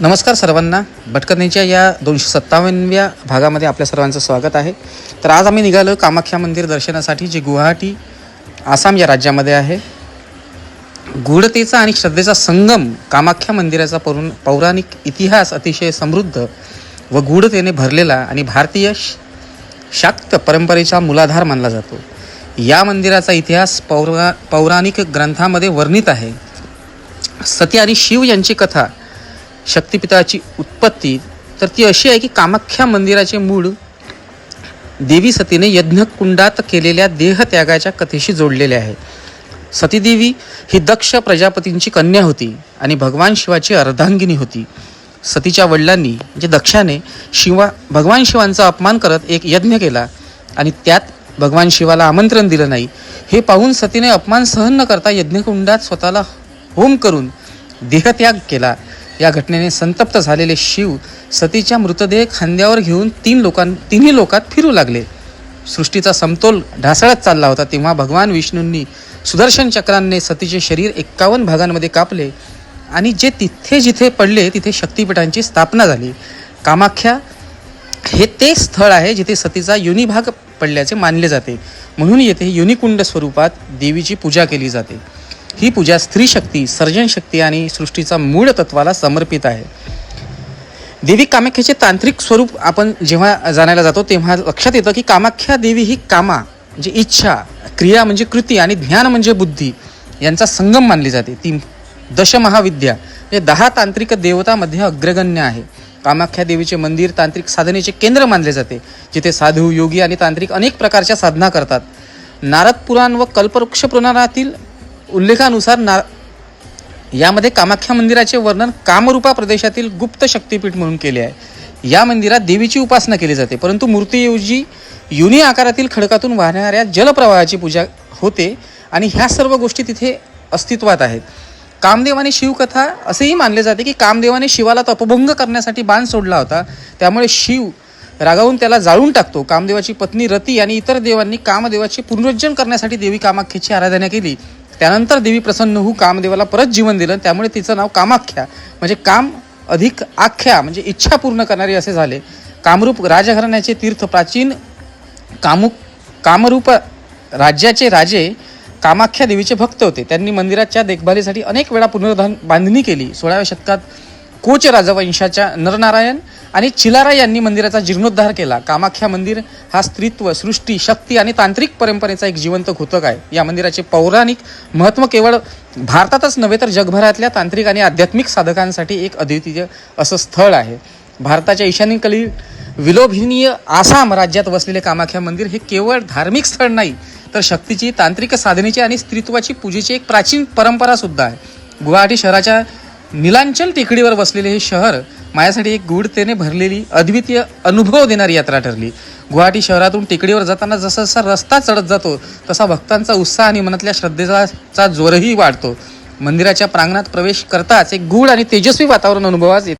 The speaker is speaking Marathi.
नमस्कार सर्वांना. भटकणीच्या या दोनशे सत्तावन्नव्या भागामध्ये आपल्या सर्वांचं स्वागत आहे. तर आज आम्ही निघालो कामाख्या मंदिर दर्शनासाठी जे गुवाहाटी आसाम या राज्यामध्ये आहे. गूढतेचा आणि श्रद्धेचा संगम कामाख्या मंदिराचा पौर पौराणिक इतिहास अतिशय समृद्ध व गूढतेने भरलेला आणि भारतीय श- शाक्त परंपरेचा मूलाधार मानला जातो. या मंदिराचा इतिहास पौरा पौराणिक ग्रंथामध्ये वर्णित आहे. सती आणि शिव यांची कथा शक्तिपीठाची उत्पत्ती तर ती अशी आहे की कामाख्या मंदिराचे मूळ देवी सतीने यज्ञकुंडात केलेल्या देहत्यागाच्या कथेशी जोडलेले आहे. सतीदेवी ही दक्ष प्रजापतींची कन्या होती आणि भगवान शिवाची अर्धांगिनी होती. सतीच्या वडिलांनी म्हणजे दक्षाने शिवा भगवान शिवांचा अपमान करत एक यज्ञ केला आणि त्यात भगवान शिवाला आमंत्रण दिलं नाही. हे पाहून सतीने अपमान सहन न करता यज्ञकुंडात स्वतःला होम करून देहत्याग केला. या घटनेने संतप्त झालेले शिव सतीच्या मृतदेह खांद्यावर घेऊन तीन लोकां तिन्ही लोकात फिरू लागले. सृष्टीचा समतोल ढासळत चालला होता तेव्हा भगवान विष्णूंनी सुदर्शन चक्रांनी सतीचे शरीर एक्कावन्न भागांमध्ये कापले आणि जे तिथे जिथे पडले तिथे शक्तिपीठांची स्थापना झाली. कामाख्या हे ते स्थळ आहे जिथे सतीचा युनिभाग पडल्याचे मानले जाते. म्हणून येथे युनिकुंड स्वरूपात देवीची पूजा केली जाते. ही पूजा स्त्री शक्ती सर्जन शक्ती आणि सृष्टीचा मूळ तत्वाला समर्पित आहे. देवी कामाख्याचे तांत्रिक स्वरूप आपण जेव्हा जाणायला जातो तेव्हा लक्षात येतं की कामाख्या देवी ही कामा म्हणजे इच्छा क्रिया म्हणजे कृती आणि ज्ञान म्हणजे बुद्धी यांचा संगम मानली जाते. ती दशमहाविद्या हे दहा तांत्रिक देवतामध्ये अग्रगण्य आहे. कामाख्या देवीचे मंदिर तांत्रिक साधनेचे केंद्र मानले जाते जिथे साधू योगी आणि तांत्रिक अनेक प्रकारच्या साधना करतात. नारद पुराण व कल्पवृक्ष पुराणातील उल्लेखानुसार ना यामध्ये कामाख्या मंदिराचे वर्णन कामरूपा प्रदेशातील गुप्त शक्तीपीठ म्हणून केले आहे. या मंदिरात देवीची उपासना केली जाते परंतु मूर्तीऐवजी युनी आकारातील खडकातून वाहणाऱ्या जलप्रवाहाची पूजा होते आणि ह्या सर्व गोष्टी तिथे अस्तित्वात आहेत. कामदेवाने शिवकथा असेही मानले जाते की कामदेवाने शिवाला तपभंग करण्यासाठी बाण सोडला होता. त्यामुळे शिव रागावून त्याला जाळून टाकतो. कामदेवाची पत्नी रती आणि इतर देवांनी कामदेवाचे पुनरुज्जन करण्यासाठी देवी कामाख्याची आराधना केली. त्यानंतर देवी प्रसन्न होऊ कामदेवाला परत जीवन दिलं. त्यामुळे तिचं नाव कामाख्या. म्हणजे काम अधिक आख्या म्हणजे इच्छा पूर्ण करणारी असे झाले. कामरूप राजघराण्याचे तीर्थ प्राचीन कामुक कामरूप राज्याचे राजे कामाख्या देवीचे भक्त होते. त्यांनी मंदिराच्या देखभालीसाठी अनेक वेळा पुनर्बांध बांधणी केली. सोळाव्या शतकात कोच राजवंशाच्या नरनारायण आणि चिलारा यांनी मंदिराचा जीर्णोद्धार केला. कामाख्या मंदिर हा स्त्रीत्व सृष्टी शक्ती आणि तांत्रिक परंपरेचा एक जिवंत घोतक आहे. या मंदिराचे पौराणिक महत्त्व केवळ भारतातच नव्हे तर जगभरातल्या तांत्रिक आणि आध्यात्मिक साधकांसाठी एक अद्वितीय असं स्थळ आहे. भारताच्या ईशान्येकडील विलोभनीय आसाम राज्यात वसलेले कामाख्या मंदिर हे केवळ धार्मिक स्थळ नाही तर शक्तीची तांत्रिक साधनेची आणि स्त्रीत्वाची पूजेची एक प्राचीन परंपरा सुद्धा आहे. गुवाहाटी शहराच्या निलांचल टेकडीवर वसलेले हे शहर माझ्यासाठी एक गूढतेने भरलेली अद्वितीय अनुभव देणारी यात्रा ठरली. गुवाहाटी शहरातून टेकडीवर जाताना जसा जसा रस्ता चढत जातो तसा भक्तांचा उत्साह आणि मनातल्या श्रद्धेचा जोरही वाढतो. मंदिराच्या प्रांगणात प्रवेश करताच एक गूढ आणि तेजस्वी वातावरण अनुभवास येते.